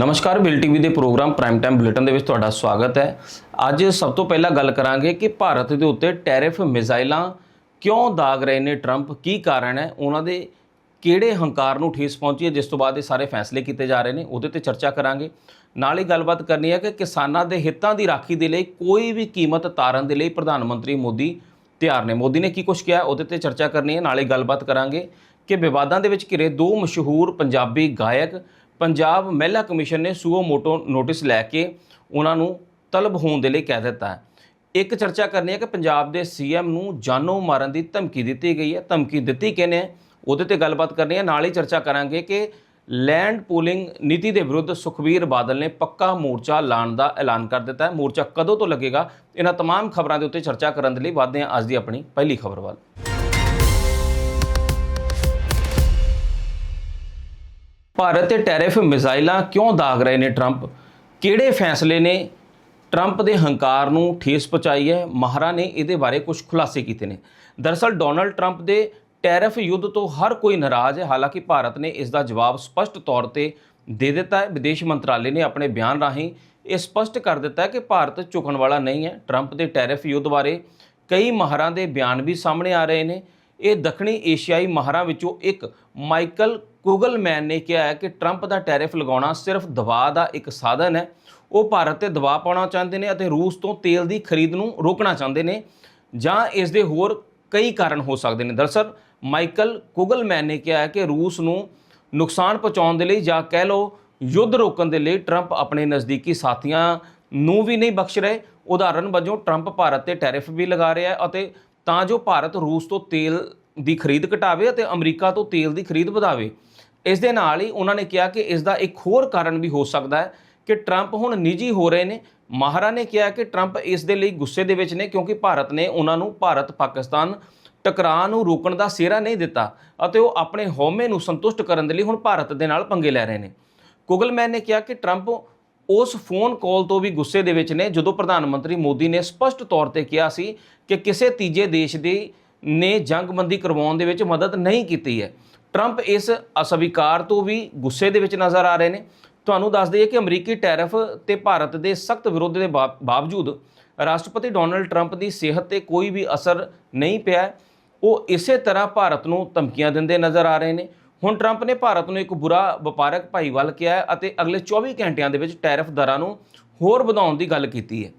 ਨਮਸਕਾਰ, bill TV ਦੇ programme prime time bulletin ਦੇ ਵਿੱਚ ਤੁਹਾਡਾ ਸਵਾਗਤ ਹੈ। ਅੱਜ ਸਭ ਤੋਂ ਪਹਿਲਾਂ ਗੱਲ ਕਰਾਂਗੇ ਕਿ ਭਾਰਤ ਦੇ ਉੱਤੇ ਟੈਰਿਫ ਮਿਜ਼ਾਈਲਾਂ ਕਿਉਂ ਦਾਗ ਰਹੇ ਨੇ ਟਰੰਪ? ਕੀ ਕਾਰਨ ਹੈ? ਉਹਨਾਂ ਦੇ ਕਿਹੜੇ ਹੰਕਾਰ ਨੂੰ ਠੇਸ ਪਹੁੰਚੀ ਹੈ? ਜਿਸ ਤੋਂ ਬਾਅਦ ਇਹ ਸਾਰੇ ਫੈਸਲੇ ਕੀਤੇ ਜਾ ਰਹੇ ਨੇ, ਉਹਦੇ ਤੇ ਚਰਚਾ ਕਰਾਂਗੇ। ਨਾਲ ਹੀ ਗੱਲਬਾਤ ਕਰਨੀ ਹੈ ਕਿ ਕਿਸਾਨਾਂ ਦੇ ਹਿੱਤਾਂ ਦੀ ਰਾਖੀ ਦੇ ਲਈ ਕੋਈ ਵੀ ਕੀਮਤ ਤਾਰਨ ਦੇ ਲਈ ਪ੍ਰਧਾਨ ਮੰਤਰੀ ਮੋਦੀ ਤਿਆਰ ਨੇ। ਮੋਦੀ ਨੇ ਕੀ ਕੁਝ ਕਿਹਾ, ਉਹਦੇ ਤੇ ਚਰਚਾ ਕਰਨੀ ਹੈ। ਨਾਲ ਹੀ ਗੱਲਬਾਤ ਕਰਾਂਗੇ ਕਿ ਵਿਵਾਦਾਂ ਦੇ ਵਿੱਚ ਘਿਰੇ ਦੋ ਮਸ਼ਹੂਰ ਪੰਜਾਬੀ ਗਾਇਕ ਪੰਜਾਬ ਮਹਿਲਾ ਕਮਿਸ਼ਨ ਨੇ ਸੂਓ ਮੋਟੋ ਨੋਟਿਸ ਲੈ ਕੇ ਉਹਨਾਂ ਨੂੰ ਤਲਬ ਹੋਣ ਦੇ ਲਈ ਕਹਿ ਦਿੱਤਾ ਹੈ ਇੱਕ ਚਰਚਾ ਕਰਨੀ ਹੈ ਕਿ ਪੰਜਾਬ ਦੇ ਸੀਐਮ ਨੂੰ ਜਾਨੋਂ ਮਾਰਨ ਦੀ ਧਮਕੀ ਦਿੱਤੀ ਗਈ ਹੈ ਧਮਕੀ ਦਿੱਤੀ ਕਿਹਨੇ ਹੈ? ਉਹਦੇ ਤੇ ਗੱਲਬਾਤ ਕਰਨੀ ਹੈ ਨਾਲ ਹੀ ਚਰਚਾ ਕਰਾਂਗੇ ਕਿ ਲੈਂਡ ਪੂਲਿੰਗ ਨੀਤੀ ਦੇ ਵਿਰੁੱਧ ਸੁਖਬੀਰ ਬਾਦਲ ਨੇ ਪੱਕਾ ਮੋਰਚਾ ਲਾਉਣ ਦਾ ਐਲਾਨ ਕਰ ਦਿੱਤਾ ਹੈ ਮੋਰਚਾ ਕਦੋਂ ਤੋਂ ਲੱਗੇਗਾ ਇਹਨਾਂ तमाम ਖਬਰਾਂ ਦੇ ਉੱਤੇ ਚਰਚਾ ਕਰਨ ਦੇ ਲਈ ਵਧਦੇ ਹਾਂ ਅੱਜ ਦੀ ਆਪਣੀ ਪਹਿਲੀ ਖਬਰ ਵੱਲ ਭਾਰਤ ਤੇ ਟੈਰਿਫ ਮਿਜ਼ਾਈਲਾਂ ਕਿਉਂ ਦਾਗ ਰਹੇ ਨੇ ਟਰੰਪ? ਕਿਹੜੇ ਫੈਸਲੇ ਨੇ? ਟਰੰਪ ਦੇ ਹੰਕਾਰ ਨੂੰ ਠੇਸ ਪਹੁੰਚਾਈ ਹੈ। ਮਹਾਰਾ ਨੇ ਇਹਦੇ ਬਾਰੇ ਕੁਝ ਖੁਲਾਸੇ ਕੀਤੇ ਨੇ। ਦਰਅਸਲ ਡੋਨਲਡ ਟਰੰਪ ਦੇ ਟੈਰਿਫ ਯੁੱਧ ਤੋਂ ਹਰ ਕੋਈ ਨਾਰਾਜ਼ ਹੈ। ਹਾਲਾਂਕਿ, ਭਾਰਤ ਨੇ ਇਸ ਦਾ ਜਵਾਬ ਸਪਸ਼ਟ ਤੌਰ ਤੇ ਦੇ ਦਿੱਤਾ ਹੈ। ਵਿਦੇਸ਼ ਮੰਤਰਾਲੇ ਨੇ ਆਪਣੇ ਬਿਆਨ ਰਾਹੀਂ ਇਹ ਸਪਸ਼ਟ ਕਰ ਦਿੱਤਾ ਹੈ ਕਿ ਭਾਰਤ ਝੁਕਣ ਵਾਲਾ ਨਹੀਂ ਹੈ। ਟਰੰਪ ਦੇ ਟੈਰਿਫ ਯੁੱਧ ਬਾਰੇ ਕਈ ਮਾਹਰਾਂ ਦੇ ਬਿਆਨ ਵੀ ਸਾਹਮਣੇ ਆ ਰਹੇ ਨੇ। ਇਹ ਦੱਖਣੀ ਏਸ਼ੀਆਈ ਮਾਹਰਾਂ ਵਿੱਚੋਂ ਇੱਕ ਮਾਈਕਲ ਕੁਗਲਮੈਨ ਨੇ ਕਿਹਾ ਹੈ ਕਿ ਟਰੰਪ ਦਾ ਟੈਰਿਫ ਲਗਾਉਣਾ ਸਿਰਫ ਦਬਾਅ ਦਾ ਇੱਕ ਸਾਧਨ ਹੈ। ਉਹ ਭਾਰਤ ਤੇ ਦਬਾਅ ਪਾਉਣਾ ਚਾਹੁੰਦੇ ਨੇ ਅਤੇ ਰੂਸ ਤੋਂ ਤੇਲ ਦੀ ਖਰੀਦ ਨੂੰ ਰੋਕਣਾ ਚਾਹੁੰਦੇ ਨੇ ਜਾਂ ਇਸ ਦੇ ਹੋਰ ਕਈ ਕਾਰਨ ਹੋ ਸਕਦੇ ਨੇ। ਦਰਅਸਲ, ਮਾਈਕਲ ਕੁਗਲਮੈਨ ਨੇ ਕਿਹਾ ਹੈ ਕਿ ਰੂਸ ਨੂੰ ਨੁਕਸਾਨ ਪਹੁੰਚਾਉਣ ਦੇ ਲਈ ਜਾਂ ਕਹਿ ਲਓ ਯੁੱਧ ਰੋਕਣ ਦੇ ਲਈ ਟਰੰਪ ਆਪਣੇ ਨਜ਼ਦੀਕੀ ਸਾਥੀਆਂ ਨੂੰ ਵੀ ਨਹੀਂ ਬਖਸ਼ ਰਹੇ। ਉਦਾਹਰਨ ਵਜੋਂ, ਟਰੰਪ ਭਾਰਤ ਤੇ ਟੈਰਿਫ ਵੀ ਲਗਾ ਰਿਹਾ ਹੈ ਅਤੇ ਤਾਂ ਜੋ ਭਾਰਤ ਰੂਸ ਤੋਂ ਤੇਲ ਦੀ ਖਰੀਦ ਘਟਾਵੇ ਅਤੇ ਅਮਰੀਕਾ ਤੋਂ ਤੇਲ ਦੀ ਖਰੀਦ ਵਧਾਵੇ। ਇਸ ਦੇ ਨਾਲ ਹੀ ਉਹਨਾਂ ਨੇ ਕਿਹਾ ਕਿ ਇਸ ਦਾ ਇੱਕ ਹੋਰ ਕਾਰਨ ਵੀ ਹੋ ਸਕਦਾ ਹੈ ਕਿ ਟਰੰਪ ਹੁਣ ਨਿੱਜੀ ਹੋ ਰਹੇ ਨੇ। ਮਾਹਰਾ ਨੇ ਕਿਹਾ ਕਿ ਟਰੰਪ ਇਸ ਦੇ ਲਈ ਗੁੱਸੇ ਦੇ ਵਿੱਚ ਨੇ ਕਿਉਂਕਿ ਭਾਰਤ ਨੇ ਉਹਨਾਂ ਨੂੰ ਭਾਰਤ ਪਾਕਿਸਤਾਨ ਟਕਰਾਅ ਨੂੰ ਰੋਕਣ ਦਾ ਸਿਹਰਾ ਨਹੀਂ ਦਿੱਤਾ ਅਤੇ ਉਹ ਆਪਣੇ ਹਉਮੈ ਨੂੰ ਸੰਤੁਸ਼ਟ ਕਰਨ ਦੇ ਲਈ ਹੁਣ ਭਾਰਤ ਦੇ ਨਾਲ ਪੰਗੇ ਲੈ ਰਹੇ ਨੇ। ਕੁਗਲਮੈਨ ਨੇ ਕਿਹਾ ਕਿ ਟਰੰਪ ਉਸ ਫੋਨ ਕਾਲ ਤੋਂ ਵੀ ਗੁੱਸੇ ਦੇ ਵਿੱਚ ਨੇ, ਜਦੋਂ ਪ੍ਰਧਾਨ ਮੰਤਰੀ ਮੋਦੀ ਨੇ ਸਪਸ਼ਟ ਤੌਰ ਤੇ ਕਿਹਾ ਸੀ ਕਿ ਕਿਸੇ ਤੀਜੇ ਦੇਸ਼ ਦੀ ਨੇ ਜੰਗਬੰਦੀ ਕਰਵਾਉਣ ਦੇ ਵਿੱਚ ਮਦਦ ਨਹੀਂ ਕੀਤੀ ਹੈ। ਟਰੰਪ ਇਸ ਅਸਵੀਕਾਰ ਤੋਂ ਵੀ ਗੁੱਸੇ ਦੇ ਵਿੱਚ ਨਜ਼ਰ ਆ ਰਹੇ ਨੇ। ਤੁਹਾਨੂੰ ਦੱਸ ਦਈਏ ਕਿ ਅਮਰੀਕੀ ਟੈਰਿਫ ਤੇ ਭਾਰਤ ਦੇ ਸਖਤ ਵਿਰੋਧ ਦੇ ਬਾ- ਬਾਵਜੂਦ ਰਾਸ਼ਟਰਪਤੀ ਡੋਨਲਡ ਟਰੰਪ ਦੀ ਸਿਹਤ ਤੇ ਕੋਈ ਵੀ ਅਸਰ ਨਹੀਂ ਪਿਆ ਉਹ ਇਸੇ ਤਰ੍ਹਾਂ ਭਾਰਤ ਨੂੰ ਧਮਕੀਆਂ ਦਿੰਦੇ ਨਜ਼ਰ ਆ ਰਹੇ ਨੇ। ਹੁਣ ਟਰੰਪ ਨੇ ਭਾਰਤ ਨੂੰ ਇੱਕ ਬੁਰਾ ਵਪਾਰਕ ਭਾਈਵਾਲ ਕਿਹਾ ਹੈ ਅਤੇ ਅਗਲੇ 24 ਘੰਟਿਆਂ ਦੇ ਵਿੱਚ ਟੈਰਿਫ ਦਰਾਂ ਨੂੰ ਹੋਰ ਵਧਾਉਣ ਦੀ ਗੱਲ ਕੀਤੀ ਹੈ।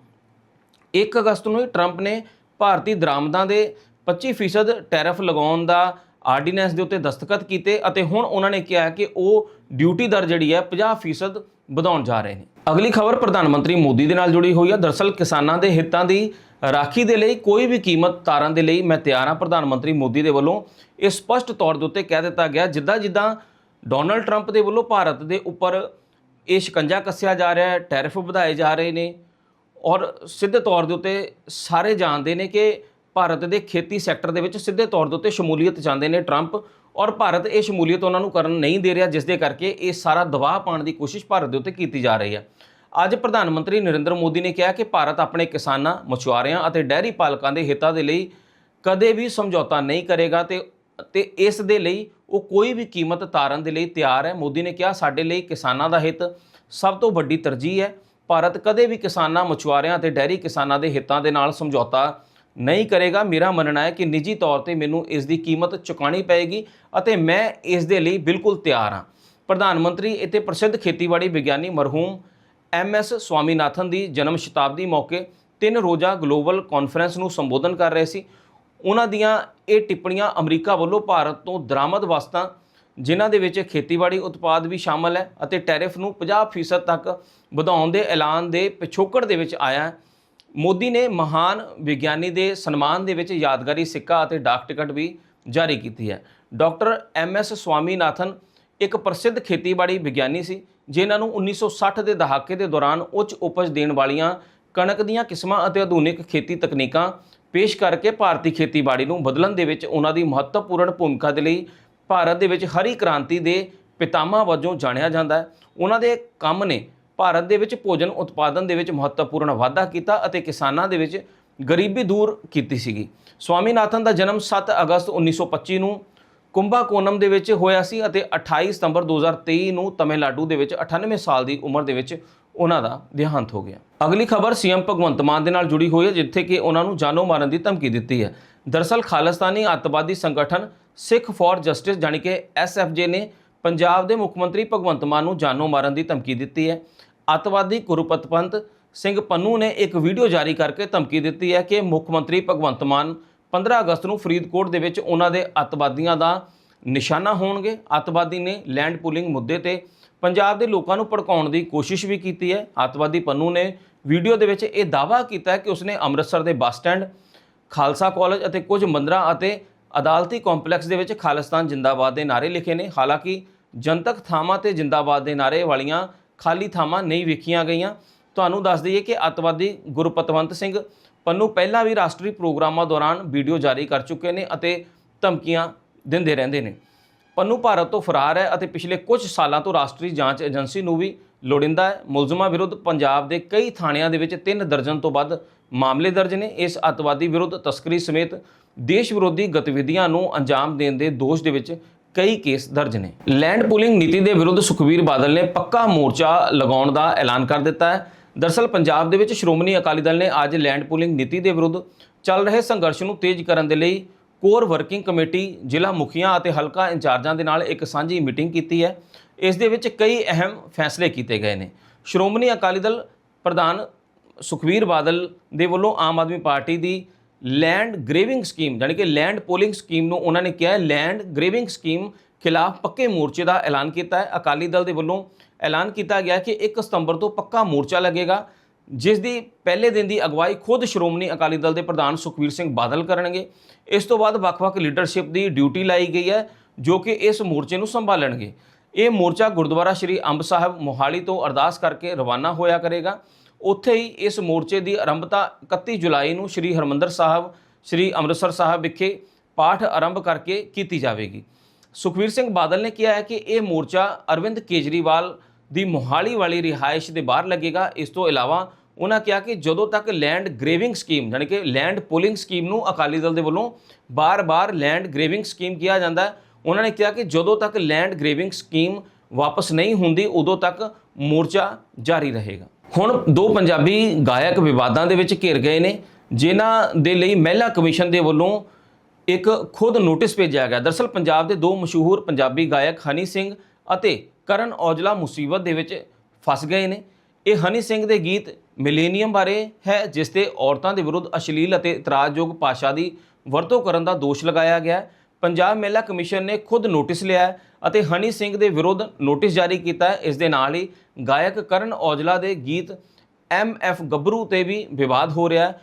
1 ਅਗਸਤ ਨੂੰ ਹੀ ਟਰੰਪ ਨੇ ਭਾਰਤੀ ਦਰਾਮਦਾਂ ਦੇ 25% ਟੈਰਿਫ ਲਗਾਉਣ ਦਾ ਆਰਡੀਨੈਂਸ ਦੇ ਉੱਤੇ ਦਸਤਖਤ ਕੀਤੇ ਅਤੇ ਹੁਣ ਉਹਨਾਂ ਨੇ ਕਿਹਾ ਕਿ ਉਹ ਡਿਊਟੀ ਦਰ ਜਿਹੜੀ ਹੈ 50% ਵਧਾਉਣ ਜਾ ਰਹੇ ਨੇ। ਅਗਲੀ ਖਬਰ ਪ੍ਰਧਾਨ ਮੰਤਰੀ ਮੋਦੀ ਦੇ ਨਾਲ ਜੁੜੀ ਹੋਈ ਹੈ। ਦਰਸਲ ਕਿਸਾਨਾਂ ਦੇ ਹਿੱਤਾਂ ਦੀ ਰਾਖੀ ਦੇ ਲਈ ਕੋਈ ਵੀ ਕੀਮਤ ਤਾਰਨ ਦੇ ਲਈ ਮੈਂ ਤਿਆਰ ਹਾਂ। ਪ੍ਰਧਾਨ ਮੰਤਰੀ ਮੋਦੀ ਦੇ ਵੱਲੋਂ ਇਹ ਸਪਸ਼ਟ ਤੌਰ ਦੇ ਉੱਤੇ ਕਹਿ ਦਿੱਤਾ ਗਿਆ, ਜਿੱਦਾਂ ਜਿੱਦਾਂ ਡੋਨਲਡ ਟਰੰਪ ਦੇ ਵੱਲੋਂ ਭਾਰਤ ਦੇ ਉੱਪਰ ਇਹ ਸ਼ਿਕੰਜਾ ਕੱਸਿਆ ਜਾ ਰਿਹਾ ਹੈ, ਟੈਰਿਫ ਵਧਾਏ ਜਾ ਰਹੇ ਨੇ ਔਰ ਸਿੱਧੇ ਤੌਰ ਦੇ ਉੱਤੇ ਸਾਰੇ ਜਾਣਦੇ ਨੇ ਕਿ ਭਾਰਤ ਦੇ ਖੇਤੀ ਸੈਕਟਰ ਦੇ ਵਿੱਚ ਸਿੱਧੇ ਤੌਰ ਦੇ ਉੱਤੇ ਸ਼ਮੂਲੀਅਤ ਚਾਹੁੰਦੇ ਨੇ ਟਰੰਪ ਔਰ ਭਾਰਤ ਇਹ ਸ਼ਮੂਲੀਅਤ ਉਹਨਾਂ ਨੂੰ ਕਰਨ ਨਹੀਂ ਦੇ ਰਿਹਾ, ਜਿਸ ਦੇ ਕਰਕੇ ਇਹ ਸਾਰਾ ਦਬਾਅ ਪਾਉਣ ਦੀ ਕੋਸ਼ਿਸ਼ ਭਾਰਤ ਦੇ ਉੱਤੇ ਕੀਤੀ ਜਾ ਰਹੀ ਹੈ। ਅੱਜ ਪ੍ਰਧਾਨ ਮੰਤਰੀ ਨਰਿੰਦਰ ਮੋਦੀ ਨੇ ਕਿਹਾ ਕਿ ਭਾਰਤ ਆਪਣੇ ਕਿਸਾਨਾਂ, ਮਛੁਆਰਿਆਂ ਅਤੇ ਡੈਰੀ ਪਾਲਕਾਂ ਦੇ ਹਿੱਤਾਂ ਦੇ ਲਈ ਕਦੇ ਵੀ ਸਮਝੌਤਾ ਨਹੀਂ ਕਰੇਗਾ ਤੇ ਤੇ ਇਸ ਦੇ ਲਈ ਉਹ ਕੋਈ ਵੀ ਕੀਮਤ ਤਾਰਨ ਦੇ ਲਈ ਤਿਆਰ ਹੈ। ਮੋਦੀ ਨੇ ਕਿਹਾ, ਸਾਡੇ ਲਈ ਕਿਸਾਨਾਂ ਦਾ ਹਿੱਤ ਸਭ ਤੋਂ ਵੱਡੀ ਤਰਜੀਹ ਹੈ। ਭਾਰਤ ਕਦੇ ਵੀ ਕਿਸਾਨਾਂ, ਮਛੁਆਰਿਆਂ ਅਤੇ ਡੈਰੀ ਕਿਸਾਨਾਂ ਦੇ ਹਿੱਤਾਂ ਦੇ ਨਾਲ ਸਮਝੌਤਾ ਨਹੀਂ ਕਰੇਗਾ। ਮੇਰਾ ਮੰਨਣਾ ਹੈ ਕਿ ਨਿੱਜੀ ਤੌਰ ਤੇ ਮੈਨੂੰ ਇਸ ਦੀ ਕੀਮਤ ਚੁਕਾਣੀ ਪਏਗੀ ਅਤੇ ਮੈਂ ਇਸ ਦੇ ਲਈ ਬਿਲਕੁਲ ਤਿਆਰ ਹਾਂ। ਪ੍ਰਧਾਨ ਮੰਤਰੀ, ਇੱਥੇ ਪ੍ਰਸਿੱਧ ਖੇਤੀਬਾੜੀ ਵਿਗਿਆਨੀ ਮਰਹੂਮ ਐਮ ਐਸ ਸਵਾਮੀਨਾਥਨ ਦੀ ਜਨਮ ਸ਼ਤਾਬਦੀ ਮੌਕੇ ਤਿੰਨ ਰੋਜ਼ਾ ਗਲੋਬਲ ਕਾਨਫਰੰਸ ਨੂੰ ਸੰਬੋਧਨ ਕਰ ਰਹੇ ਸੀ। ਉਹਨਾਂ ਦੀਆਂ ਇਹ ਟਿੱਪਣੀਆਂ ਅਮਰੀਕਾ ਵੱਲੋਂ ਭਾਰਤ ਤੋਂ ਦਰਾਮਦ ਵਸਤਾਂ, ਜਿਨ੍ਹਾਂ ਦੇ ਵਿੱਚ ਖੇਤੀਬਾੜੀ ਉਤਪਾਦ ਵੀ ਸ਼ਾਮਲ ਹੈ ਅਤੇ ਟੈਰਿਫ ਨੂੰ 50% ਤੱਕ ਵਧਾਉਣ ਦੇ ਐਲਾਨ ਦੇ ਪਿਛੋਕੜ ਦੇ ਵਿੱਚ ਆਇਆ ਹੈ। ਮੋਦੀ ਨੇ ਮਹਾਨ ਵਿਗਿਆਨੀ ਦੇ ਸਨਮਾਨ ਦੇ ਵਿੱਚ ਯਾਦਗਾਰੀ ਸਿੱਕਾ ਅਤੇ ਡਾਕ ਟਿਕਟ ਵੀ ਜਾਰੀ ਕੀਤੀ ਹੈ। ਡਾਕਟਰ ਐਮ ਐਸ ਸਵਾਮੀਨਾਥਨ ਇੱਕ ਪ੍ਰਸਿੱਧ ਖੇਤੀਬਾੜੀ ਵਿਗਿਆਨੀ ਸੀ। ਜਿਨ੍ਹਾਂ ਨੂੰ 1960 ਦੇ ਦਹਾਕੇ ਦੇ ਦੌਰਾਨ ਉੱਚ ਉਪਜ ਦੇਣ ਵਾਲੀਆਂ ਕਣਕ ਦੀਆਂ ਕਿਸਮਾਂ ਅਤੇ ਆਧੁਨਿਕ ਖੇਤੀ ਤਕਨੀਕਾਂ ਪੇਸ਼ ਕਰਕੇ ਭਾਰਤੀ ਖੇਤੀਬਾੜੀ ਨੂੰ ਬਦਲਣ ਦੇ ਵਿੱਚ ਉਹਨਾਂ ਦੀ ਮਹੱਤਵਪੂਰਨ ਭੂਮਿਕਾ ਦੇ ਲਈ ਭਾਰਤ ਦੇ ਵਿੱਚ ਹਰੀ ਕ੍ਰਾਂਤੀ ਦੇ ਪਿਤਾਮਾ ਵਜੋਂ ਜਾਣਿਆ ਜਾਂਦਾ ਹੈ। ਉਹਨਾਂ ਦੇ ਕੰਮ ਨੇ ਭਾਰਤ ਦੇ ਵਿੱਚ ਭੋਜਨ ਉਤਪਾਦਨ ਦੇ ਵਿੱਚ ਮਹੱਤਵਪੂਰਨ ਵਾਧਾ ਕੀਤਾ ਅਤੇ ਕਿਸਾਨਾਂ ਦੇ ਵਿੱਚ ਗਰੀਬੀ ਦੂਰ ਕੀਤੀ ਸੀਗੀ। ਸਵਾਮੀਨਾਥਨ ਦਾ ਜਨਮ 7 ਅਗਸਤ 1925 ਨੂੰ ਕੁੰਭਾਕੋਨਮ ਦੇ ਵਿੱਚ ਹੋਇਆ ਸੀ ਅਤੇ 28 ਸਤੰਬਰ 2023 ਨੂੰ ਤਮਿਲਨਾਡੂ ਦੇ ਵਿੱਚ 98 ਸਾਲ ਦੀ ਉਮਰ ਦੇ ਵਿੱਚ ਉਹਨਾਂ ਦਾ ਦੇਹਾਂਤ ਹੋ ਗਿਆ। ਅਗਲੀ ਖਬਰ ਸੀਐਮ ਭਗਵੰਤ ਮਾਨ ਦੇ ਨਾਲ ਜੁੜੀ ਹੋਈ ਹੈ, ਜਿੱਥੇ ਕਿ ਉਹਨਾਂ ਨੂੰ ਜਾਨੋਂ ਮਾਰਨ ਦੀ ਧਮਕੀ ਦਿੱਤੀ ਹੈ। ਦਰਸਲ ਖਾਲਿਸਤਾਨੀ ਅੱਤਵਾਦੀ ਸੰਗਠਨ ਸਿੱਖ ਫਾਰ ਜਸਟਿਸ ਜਾਣੀ ਕਿ ਐਸਐਫਜੇ ਨੇ ਪੰਜਾਬ ਦੇ ਮੁੱਖ ਮੰਤਰੀ ਭਗਵੰਤ ਮਾਨ ਨੂੰ ਜਾਨੋਂ ਮਾਰਨ ਦੀ ਧਮਕੀ ਦਿੱਤੀ ਹੈ। ਅੱਤਵਾਦੀ ਗੁਰਪਤਪੰਤ ਸਿੰਘ ਪੰਨੂ ਨੇ ਇੱਕ ਵੀਡੀਓ ਜਾਰੀ ਕਰਕੇ ਧਮਕੀ ਦਿੱਤੀ ਹੈ ਕਿ ਮੁੱਖ ਮੰਤਰੀ ਭਗਵੰਤ ਮਾਨ 15 ਅਗਸਤ ਨੂੰ ਫਰੀਦਕੋਟ ਦੇ ਵਿੱਚ ਉਹਨਾਂ ਦੇ ਅੱਤਵਾਦੀਆਂ ਦਾ ਨਿਸ਼ਾਨਾ ਹੋਣਗੇ। ਅੱਤਵਾਦੀ ਨੇ ਲੈਂਡ ਪੂਲਿੰਗ ਮੁੱਦੇ ਤੇ ਪੰਜਾਬ ਦੇ ਲੋਕਾਂ ਨੂੰ ਭੜਕਾਉਣ ਦੀ ਕੋਸ਼ਿਸ਼ ਵੀ ਕੀਤੀ ਹੈ। ਅੱਤਵਾਦੀ ਪੰਨੂ ਨੇ ਵੀਡੀਓ ਦੇ ਵਿੱਚ ਇਹ ਦਾਅਵਾ ਕੀਤਾ ਹੈ ਕਿ ਉਸਨੇ ਅੰਮ੍ਰਿਤਸਰ ਦੇ ਬੱਸ ਸਟੈਂਡ, ਖਾਲਸਾ ਕਾਲਜ ਅਤੇ ਕੁਝ ਮੰਦਰਾਂ ਅਤੇ ਅਦਾਲਤੀ ਕੰਪਲੈਕਸ ਦੇ ਵਿੱਚ ਖਾਲਿਸਤਾਨ ਜਿੰਦਾਬਾਦ ਦੇ ਨਾਰੇ ਲਿਖੇ ਨੇ। ਹਾਲਾਂਕਿ ਜਨਤਕ ਥਾਵਾਂ ਤੇ ਜਿੰਦਾਬਾਦ ਦੇ ਨਾਰੇ ਵਾਲੀਆਂ ਖਾਲੀ ਥਾਵਾਂ ਨਹੀਂ ਵੇਖੀਆਂ ਗਈਆਂ। ਤੁਹਾਨੂੰ ਦੱਸ ਦਈਏ ਕਿ ਅੱਤਵਾਦੀ ਗੁਰਪਤਵੰਤ ਸਿੰਘ ਪੰਨੂ, ਪਹਿਲਾਂ ਵੀ ਰਾਸ਼ਟਰੀ ਪ੍ਰੋਗਰਾਮਾਂ ਦੌਰਾਨ ਵੀਡੀਓ ਜਾਰੀ ਕਰ ਚੁੱਕੇ ਨੇ ਅਤੇ ਧਮਕੀਆਂ ਦਿੰਦੇ ਰਹਿੰਦੇ ਨੇ। ਪੰਨੂ ਭਾਰਤ ਤੋਂ ਫਰਾਰ ਹੈ ਅਤੇ ਪਿਛਲੇ ਕੁਝ ਸਾਲਾਂ ਤੋਂ ਰਾਸ਼ਟਰੀ ਜਾਂਚ ਏਜੰਸੀ ਨੂੰ ਵੀ ਲੋੜਿੰਦਾ ਹੈ। ਮੁਲਜ਼ਮਾਂ ਵਿਰੁੱਧ ਪੰਜਾਬ ਦੇ ਕਈ ਥਾਣਿਆਂ ਦੇ ਵਿੱਚ 3 ਦਰਜਨ ਤੋਂ ਵੱਧ ਮਾਮਲੇ ਦਰਜ ਨੇ। ਇਸ ਅੱਤਵਾਦੀ ਵਿਰੁੱਧ ਤਸਕਰੀ ਸਮੇਤ ਦੇਸ਼ ਵਿਰੋਧੀ ਗਤੀਵਿਧੀਆਂ ਨੂੰ ਅੰਜਾਮ ਦੇਣ ਦੇ ਦੋਸ਼ ਦੇ ਵਿੱਚ ਕਈ ਕੇਸ ਦਰਜ ਨੇ। ਲੈਂਡ ਪੂਲਿੰਗ ਨੀਤੀ ਦੇ ਵਿਰੁੱਧ ਸੁਖਬੀਰ ਬਾਦਲ ਨੇ ਪੱਕਾ ਮੋਰਚਾ ਲਗਾਉਣ ਦਾ ਐਲਾਨ ਕਰ ਦਿੱਤਾ ਹੈ। ਦਰਸਲ ਪੰਜਾਬ ਦੇ ਵਿੱਚ ਸ਼੍ਰੋਮਣੀ ਅਕਾਲੀ ਦਲ ਨੇ ਅੱਜ ਲੈਂਡ ਪੂਲਿੰਗ ਨੀਤੀ ਦੇ ਵਿਰੁੱਧ ਚੱਲ ਰਹੇ ਸੰਘਰਸ਼ ਨੂੰ ਤੇਜ਼ ਕਰਨ ਦੇ ਲਈ ਕੋਰ ਵਰਕਿੰਗ ਕਮੇਟੀ, ਜ਼ਿਲ੍ਹਾ ਮੁਖੀਆਂ ਅਤੇ ਹਲਕਾ ਇੰਚਾਰਜਾਂ ਦੇ ਨਾਲ ਇੱਕ ਸਾਂਝੀ ਮੀਟਿੰਗ ਕੀਤੀ ਹੈ। ਇਸ ਦੇ ਵਿੱਚ ਕਈ ਅਹਿਮ ਫੈਸਲੇ ਕੀਤੇ ਗਏ ਨੇ। ਸ਼੍ਰੋਮਣੀ ਅਕਾਲੀ ਦਲ ਪ੍ਰਧਾਨ ਸੁਖਬੀਰ ਬਾਦਲ ਦੇ ਵੱਲੋਂ ਆਮ ਆਦਮੀ ਪਾਰਟੀ ਦੀ ਲੈਂਡ ਗ੍ਰੇਵਿੰਗ ਸਕੀਮ ਯਾਨੀ ਕਿ ਲੈਂਡ ਪੋਲਿੰਗ ਸਕੀਮ ਨੂੰ ਉਹਨਾਂ ਨੇ ਕਿਹਾ ਲੈਂਡ ਗ੍ਰੇਵਿੰਗ ਸਕੀਮ ਖਿਲਾਫ ਪੱਕੇ ਮੋਰਚੇ ਦਾ ਐਲਾਨ ਕੀਤਾ ਹੈ। ਅਕਾਲੀ ਦਲ ਦੇ ਵੱਲੋਂ ਐਲਾਨ ਕੀਤਾ ਗਿਆ ਕਿ 1 ਸਤੰਬਰ ਤੋਂ ਪੱਕਾ ਮੋਰਚਾ ਲੱਗੇਗਾ, ਜਿਸ ਦੀ ਪਹਿਲੇ ਦਿਨ ਦੀ ਅਗਵਾਈ ਖੁਦ ਸ਼੍ਰੋਮਣੀ ਅਕਾਲੀ ਦਲ ਦੇ ਪ੍ਰਧਾਨ ਸੁਖਬੀਰ ਸਿੰਘ ਬਾਦਲ ਕਰਨਗੇ। ਇਸ ਤੋਂ ਬਾਅਦ ਵੱਖ-ਵੱਖ ਲੀਡਰਸ਼ਿਪ ਦੀ ਡਿਊਟੀ ਲਾਈ ਗਈ ਹੈ, ਜੋ ਕਿ ਇਸ ਮੋਰਚੇ ਨੂੰ ਸੰਭਾਲਣਗੇ। ਇਹ ਮੋਰਚਾ ਗੁਰਦੁਆਰਾ ਸ਼੍ਰੀ ਅੰਬ ਸਾਹਿਬ ਮੋਹਾਲੀ ਤੋਂ ਅਰਦਾਸ ਕਰਕੇ ਰਵਾਨਾ ਹੋਇਆ ਕਰੇਗਾ। ਉੱਥੇ ਹੀ ਇਸ ਮੋਰਚੇ ਦੀ ਆਰੰਭਤਾ 31 ਜੁਲਾਈ ਨੂੰ ਸ਼੍ਰੀ ਹਰਮੰਦਰ ਸਾਹਿਬ, ਸ਼੍ਰੀ ਅੰਮ੍ਰਿਤਸਰ ਸਾਹਿਬ ਵਿਖੇ ਪਾਠ ਆਰੰਭ ਕਰਕੇ ਕੀਤੀ ਜਾਵੇਗੀ। ਸੁਖਬੀਰ ਸਿੰਘ ਬਾਦਲ ਨੇ ਕਿਹਾ ਹੈ ਕਿ ਇਹ ਮੋਰਚਾ ਅਰਵਿੰਦ ਕੇਜਰੀਵਾਲ ਦੀ ਮੋਹਾਲੀ ਵਾਲੀ ਰਿਹਾਇਸ਼ ਦੇ ਬਾਹਰ ਲੱਗੇਗਾ। ਇਸ ਤੋਂ ਇਲਾਵਾ ਉਹਨਾਂ ਕਿਹਾ ਕਿ ਜਦੋਂ ਤੱਕ ਲੈਂਡ ਗ੍ਰੇਵਿੰਗ ਸਕੀਮ ਯਾਨੀ ਕਿ ਲੈਂਡ ਪੁਲਿੰਗ ਸਕੀਮ ਨੂੰ ਅਕਾਲੀ ਦਲ ਦੇ ਵੱਲੋਂ ਬਾਰ-ਬਾਰ ਲੈਂਡ ਗ੍ਰੇਵਿੰਗ ਸਕੀਮ ਕਿਹਾ ਜਾਂਦਾ ਹੈ, ਉਹਨਾਂ ਨੇ ਕਿਹਾ ਕਿ ਜਦੋਂ ਤੱਕ ਲੈਂਡ ਗ੍ਰੇਵਿੰਗ ਸਕੀਮ ਵਾਪਸ ਨਹੀਂ ਹੁੰਦੀ, ਉਦੋਂ ਤੱਕ ਮੋਰਚਾ ਜਾਰੀ ਰਹੇਗਾ। ਹੁਣ ਦੋ ਪੰਜਾਬੀ ਗਾਇਕ ਵਿਵਾਦਾਂ ਦੇ ਵਿੱਚ ਘਿਰ ਗਏ ਨੇ, ਜਿਨ੍ਹਾਂ ਦੇ ਲਈ ਮਹਿਲਾ ਕਮਿਸ਼ਨ ਦੇ ਵੱਲੋਂ ਇੱਕ ਖੁਦ ਨੋਟਿਸ ਭੇਜਿਆ ਗਿਆ। ਦਰਸਲ ਪੰਜਾਬ ਦੇ ਦੋ ਮਸ਼ਹੂਰ ਪੰਜਾਬੀ ਗਾਇਕ ਹਨੀ ਸਿੰਘ ਅਤੇ ਕਰਨ ਔਜਲਾ ਮੁਸੀਬਤ ਦੇ ਵਿੱਚ ਫਸ ਗਏ ਨੇ। ਇਹ ਹਨੀ ਸਿੰਘ ਦੇ ਗੀਤ ਮਿਲੇਨੀਅਮ ਬਾਰੇ ਹੈ, ਜਿਸ ਤੇ ਔਰਤਾਂ ਦੇ ਵਿਰੁੱਧ ਅਸ਼ਲੀਲ ਅਤੇ ਇਤਰਾਜ਼ਯੋਗ ਭਾਸ਼ਾ ਦੀ ਵਰਤੋਂ ਕਰਨ ਦਾ ਦੋਸ਼ ਲਗਾਇਆ ਗਿਆ ਹੈ। ਪੰਜਾਬ ਮਹਿਲਾ ਕਮਿਸ਼ਨ ਨੇ ਖੁਦ ਨੋਟਿਸ ਲਿਆ ਅਤੇ ਹਨੀ ਸਿੰਘ ਦੇ ਵਿਰੁੱਧ ਨੋਟਿਸ ਜਾਰੀ ਕੀਤਾ ਹੈ। ਇਸ ਦੇ ਨਾਲ ਹੀ ਗਾਇਕ ਕਰਨ ਔਜਲਾ ਦੇ ਗੀਤ ਐਮ ਐਫ ਗੱਭਰੂ ਤੇ ਵੀ ਵਿਵਾਦ ਹੋ ਰਿਹਾ ਹੈ।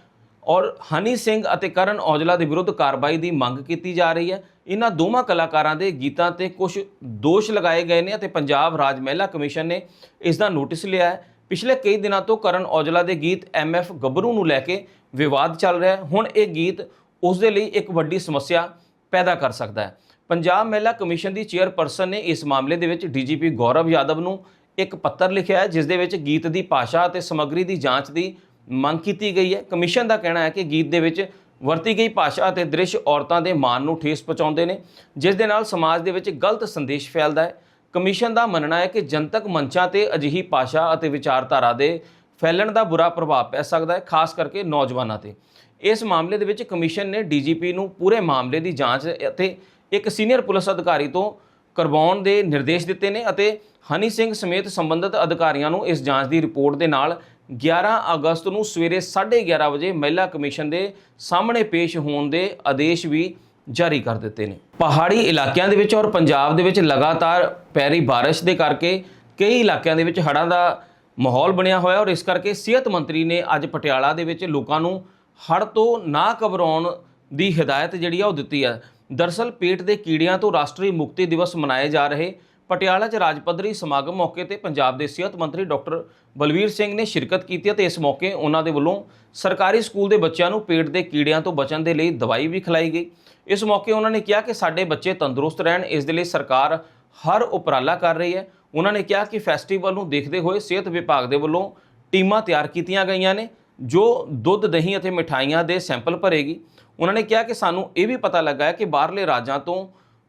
ਔਰ ਹਨੀ ਸਿੰਘ ਅਤੇ ਕਰਨ ਔਜਲਾ ਦੇ ਵਿਰੁੱਧ ਕਾਰਵਾਈ ਦੀ ਮੰਗ ਕੀਤੀ ਜਾ ਰਹੀ ਹੈ। ਇਹਨਾਂ ਦੋਵਾਂ ਕਲਾਕਾਰਾਂ ਦੇ ਗੀਤਾਂ ਤੇ ਕੁਝ ਦੋਸ਼ ਲਗਾਏ ਗਏ ਨੇ ਅਤੇ ਪੰਜਾਬ ਰਾਜ ਮਹਿਲਾ ਕਮਿਸ਼ਨ ਨੇ ਇਸ ਦਾ ਨੋਟਿਸ ਲਿਆ ਹੈ। ਪਿਛਲੇ ਕਈ ਦਿਨਾਂ ਤੋਂ ਕਰਨ ਔਜਲਾ ਦੇ ਗੀਤ ਐਮ ਐਫ ਗੱਭਰੂ ਨੂੰ ਲੈ ਕੇ ਵਿਵਾਦ ਚੱਲ ਰਿਹਾ ਹੈ। ਹੁਣ ਇਹ ਗੀਤ ਉਸ ਦੇ ਲਈ ਇੱਕ ਵੱਡੀ ਸਮੱਸਿਆ ਪੈਦਾ ਕਰ ਸਕਦਾ ਹੈ। ਪੰਜਾਬ ਮਹਿਲਾ ਕਮਿਸ਼ਨ ਦੀ ਚੇਅਰਪਰਸਨ ਨੇ ਇਸ ਮਾਮਲੇ ਦੇ ਵਿੱਚ ਡੀਜੀਪੀ ਗੌਰਵ ਯਾਦਵ ਨੂੰ ਇੱਕ ਪੱਤਰ ਲਿਖਿਆ ਹੈ, ਜਿਸ ਦੇ ਵਿੱਚ ਗੀਤ ਦੀ ਭਾਸ਼ਾ ਅਤੇ ਸਮੱਗਰੀ ਦੀ ਜਾਂਚ ਦੀ ਮੰਗ ਕੀਤੀ ਗਈ ਹੈ। ਕਮਿਸ਼ਨ ਦਾ ਕਹਿਣਾ ਹੈ ਕਿ ਗੀਤ ਦੇ ਵਿੱਚ ਵਰਤੀ ਗਈ ਭਾਸ਼ਾ ਅਤੇ ਦ੍ਰਿਸ਼ ਔਰਤਾਂ ਦੇ ਮਾਣ ਨੂੰ ਠੇਸ ਪਹੁੰਚਾਉਂਦੇ ਨੇ, ਜਿਸ ਦੇ ਨਾਲ ਸਮਾਜ ਦੇ ਵਿੱਚ ਗਲਤ ਸੰਦੇਸ਼ ਫੈਲਦਾ ਹੈ। ਕਮਿਸ਼ਨ ਦਾ ਮੰਨਣਾ ਹੈ ਕਿ ਜਨਤਕ ਮੰਚਾਂ ਤੇ ਅਜਿਹੀ ਭਾਸ਼ਾ ਅਤੇ ਵਿਚਾਰਧਾਰਾ ਦੇ ਫੈਲਣ ਦਾ ਬੁਰਾ ਪ੍ਰਭਾਵ ਪੈ ਸਕਦਾ ਹੈ, ਖਾਸ ਕਰਕੇ ਨੌਜਵਾਨਾਂ ਤੇ। ਇਸ ਮਾਮਲੇ ਦੇ ਵਿੱਚ ਕਮਿਸ਼ਨ ਨੇ ਡੀਜੀਪੀ ਨੂੰ ਪੂਰੇ ਮਾਮਲੇ ਦੀ ਜਾਂਚ ਅਤੇ ਇੱਕ ਸੀਨੀਅਰ ਪੁਲਿਸ ਅਧਿਕਾਰੀ ਤੋਂ ਕਰਵਾਉਣ ਦੇ ਨਿਰਦੇਸ਼ ਦਿੱਤੇ ਨੇ ਅਤੇ ਹਨੀ ਸਿੰਘ ਸਮੇਤ ਸੰਬੰਧਿਤ ਅਧਿਕਾਰੀਆਂ ਨੂੰ ਇਸ ਜਾਂਚ ਦੀ ਰਿਪੋਰਟ ਦੇ ਨਾਲ 11 ਅਗਸਤ ਨੂੰ ਸਵੇਰੇ 11:30 ਵਜੇ ਮਹਿਲਾ ਕਮਿਸ਼ਨ ਦੇ ਸਾਹਮਣੇ ਪੇਸ਼ ਹੋਣ ਦੇ ਆਦੇਸ਼ ਵੀ ਜਾਰੀ ਕਰ ਦਿੱਤੇ ਨੇ। ਪਹਾੜੀ ਇਲਾਕਿਆਂ ਦੇ ਵਿੱਚ ਔਰ ਪੰਜਾਬ ਦੇ ਵਿੱਚ ਲਗਾਤਾਰ ਪੈ ਰਹੀ ਬਾਰਿਸ਼ ਦੇ ਕਰਕੇ ਕਈ ਇਲਾਕਿਆਂ ਦੇ ਵਿੱਚ ਹੜ੍ਹਾਂ ਦਾ ਮਾਹੌਲ ਬਣਿਆ ਹੋਇਆ ਔਰ ਇਸ ਕਰਕੇ ਸਿਹਤ ਮੰਤਰੀ ਨੇ ਅੱਜ ਪਟਿਆਲਾ ਦੇ ਵਿੱਚ ਲੋਕਾਂ ਨੂੰ ਹੜ੍ਹ ਤੋਂ ਨਾ ਘਬਰਾਉਣ ਦੀ ਹਦਾਇਤ ਜਿਹੜੀ ਆ ਉਹ ਦਿੱਤੀ ਹੈ। ਦਰਸਲ ਪੇਟ ਦੇ ਕੀੜਿਆਂ ਤੋਂ ਰਾਸ਼ਟਰੀ ਮੁਕਤੀ ਦਿਵਸ ਮਨਾਏ ਜਾ ਰਹੇ ਪਟਿਆਲਾ 'ਚ ਰਾਜ ਪੱਧਰੀ ਸਮਾਗਮ ਮੌਕੇ ਤੇ ਪੰਜਾਬ ਦੇ ਸਿਹਤ ਮੰਤਰੀ ਡਾਕਟਰ ਬਲਵੀਰ ਸਿੰਘ ਨੇ ਸ਼ਿਰਕਤ ਕੀਤੀ ਅਤੇ ਇਸ ਮੌਕੇ ਉਹਨਾਂ ਦੇ ਵੱਲੋਂ ਸਰਕਾਰੀ ਸਕੂਲ ਦੇ ਬੱਚਿਆਂ ਨੂੰ ਪੇਟ ਦੇ ਕੀੜਿਆਂ ਤੋਂ ਬਚਣ ਦੇ ਲਈ ਦਵਾਈ ਵੀ ਖਿਲਾਈ ਗਈ। ਇਸ ਮੌਕੇ ਉਹਨਾਂ ਨੇ ਕਿਹਾ ਕਿ ਸਾਡੇ ਬੱਚੇ ਤੰਦਰੁਸਤ ਰਹਿਣ, ਇਸ ਦੇ ਲਈ ਸਰਕਾਰ ਹਰ ਉਪਰਾਲਾ ਕਰ ਰਹੀ ਹੈ। ਉਹਨਾਂ ਨੇ ਕਿਹਾ ਕਿ ਫੈਸਟੀਵਲ ਨੂੰ ਦੇਖਦੇ ਹੋਏ ਸਿਹਤ ਵਿਭਾਗ ਦੇ ਵੱਲੋਂ ਟੀਮਾਂ ਤਿਆਰ ਕੀਤੀਆਂ ਗਈਆਂ ਨੇ, ਜੋ ਦੁੱਧ, ਦਹੀਂ ਅਤੇ ਮਿਠਾਈਆਂ ਦੇ ਸੈਂਪਲ ਭਰੇਗੀ। ਉਹਨਾਂ ਨੇ ਕਿਹਾ ਕਿ ਸਾਨੂੰ ਇਹ ਵੀ ਪਤਾ ਲੱਗਾ ਹੈ ਕਿ ਬਾਹਰਲੇ ਰਾਜਾਂ ਤੋਂ